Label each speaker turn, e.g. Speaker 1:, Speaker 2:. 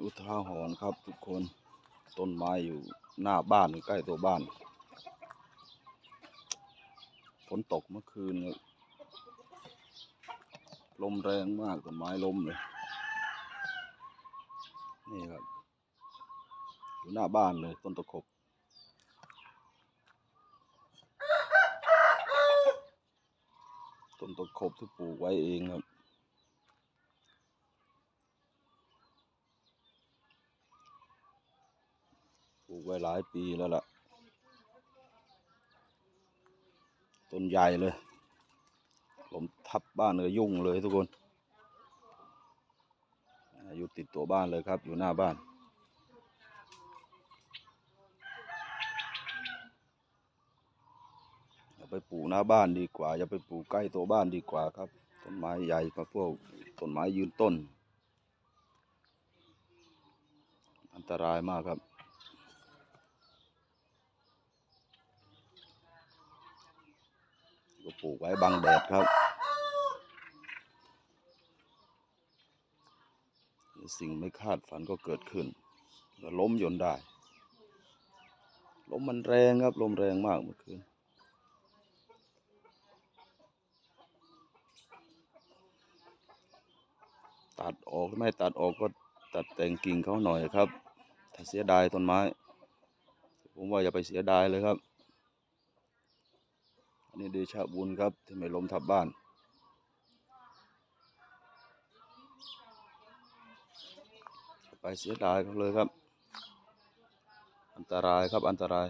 Speaker 1: อุทาหรณ์ครับทุกคนต้นไม้อยู่หน้าบ้านใกล้ตัวบ้านฝนตกเมื่อคืนลมแรงมากต้นไม้ล้มเลย นี่ครับ อยู่หน้าบ้านเลยต้นตะขบต้นตะขบที่ปลูกไว้เองครับ ลูกไว้หลายปีแล้วล่ะ ต้นใหญ่เลย ผมทับบ้านเลยยุ่งเลยทุกคนอยู่ติดตัวบ้านเลยครับ อยู่หน้าบ้านอย่าไปปลูกหน้าบ้านดีกว่า อย่าไปปลูกใกล้ตัวบ้านดีกว่าครับ ต้นไม้ใหญ่กับพวกต้นไม้ยืนต้น อันตรายมากครับ ปลูกไว้บังแดดครับ สิ่งไม่คาดฝันก็เกิดขึ้นก็ล้มยนได้ ลมมันแรงครับ ลมแรงมากเมื่อคืนตัดออกไม่ตัดออกก็ตัดแต่งกิ่งเขาหน่อยครับ ถ้าเสียดายต้นไม้ ผมว่าอย่าไปเสียดายเลยครับ อันนี้เดชะบุญครับที่ไม่ล้มทับบ้าน ไปเสียดายเขาเลยครับ อันตรายครับอันตราย